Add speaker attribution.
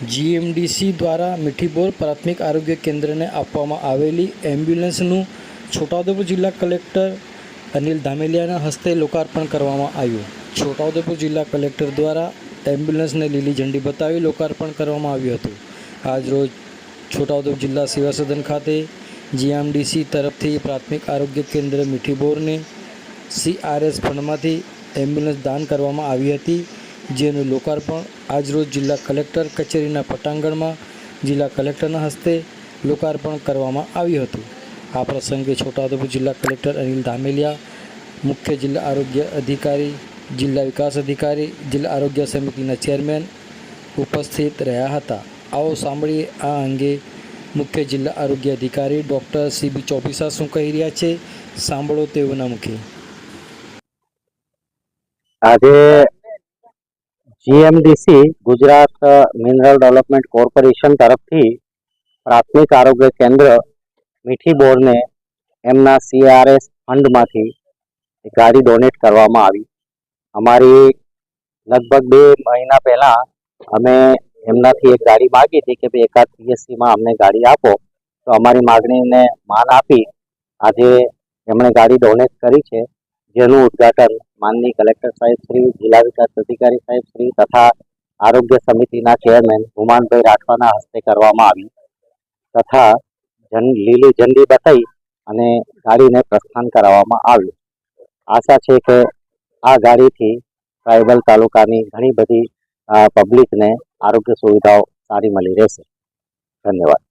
Speaker 1: GMDC દ્વારા મીઠીબોર પ્રાથમિક આરોગ્ય કેન્દ્રને આપવામાં આવેલી એમ્બ્યુલન્સનું છોટાઉદેપુર જિલ્લા કલેક્ટર અનિલ ધામેલિયાના હસ્તે લોકાર્પણ કરવામાં આવ્યું. છોટાઉદેપુર જિલ્લા કલેક્ટર દ્વારા એમ્બ્યુલન્સને લીલી ઝંડી બતાવી લોકાર્પણ કરવામાં આવ્યું હતું. આજરોજ છોટાઉદેપુર જિલ્લા સેવા સદન ખાતે જીએમડીસી તરફથી પ્રાથમિક આરોગ્ય કેન્દ્ર મીઠીબોરને સીઆરએસ ફંડમાંથી એમ્બ્યુલન્સ દાન કરવામાં આવી હતી. જેનું લોકાર્પણ આજરોજ જિલ્લા કલેક્ટર કચેરીના પટાંગણમાં જિલ્લા કલેક્ટરના હસ્તે લોકાર્પણ કરવામાં આવ્યું હતું. આ પ્રસંગે છોટાઉદેપુર જિલ્લા કલેક્ટર અનિલ ધામેલિયા, મુખ્ય જિલ્લા આરોગ્ય અધિકારી, જિલ્લા વિકાસ અધિકારી, જિલ્લા આરોગ્ય સમિતિના ચેરમેન ઉપસ્થિત રહ્યા હતા. આવો સાંભળીએ આ અંગે મુખ્ય જિલ્લા આરોગ્ય અધિકારી ડૉક્ટર સીબી ચોપીસા શું કહી રહ્યા છે. સાંભળો તેઓના મુખે.
Speaker 2: આજે GMDC Gujarat Mineral Development Corporation તરફથી પ્રાથમિક આરોગ્ય કેન્દ્ર મીઠી બોરને એમના સીઆરએસ ફંડમાંથી ગાડી ડોનેટ કરવામાં આવી. અમારી લગભગ બે મહિના પહેલા અમે એમનાથી એક ગાડી માગી હતી કે ભાઈ એકાદ પીએસસીમાં અમને ગાડી આપો. તો અમારી માગણીને માન આપી આજે એમણે ગાડી ડોનેટ કરી છે. જેનું ઉદ્ઘાટન માનની કલેક્ટર સાહેબ શ્રી, જિલ્લા વિકાસ અધિકારી સાહેબ શ્રી તથા આરોગ્ય સમિતિના ચેરમેન હુમાનભાઈ રાઠવાના હસ્તે કરવામાં આવ્યું. તથા જન, લીલી ઝંડી બતાવી અને ગાડીને પ્રસ્થાન કરાવવામાં આવ્યું. આશા છે કે આ ગાડીથી ટ્રાઇબલ તાલુકાની ઘણી બધી પબ્લિકને આરોગ્ય સુવિધાઓ સારી મળી રહેશે. ધન્યવાદ.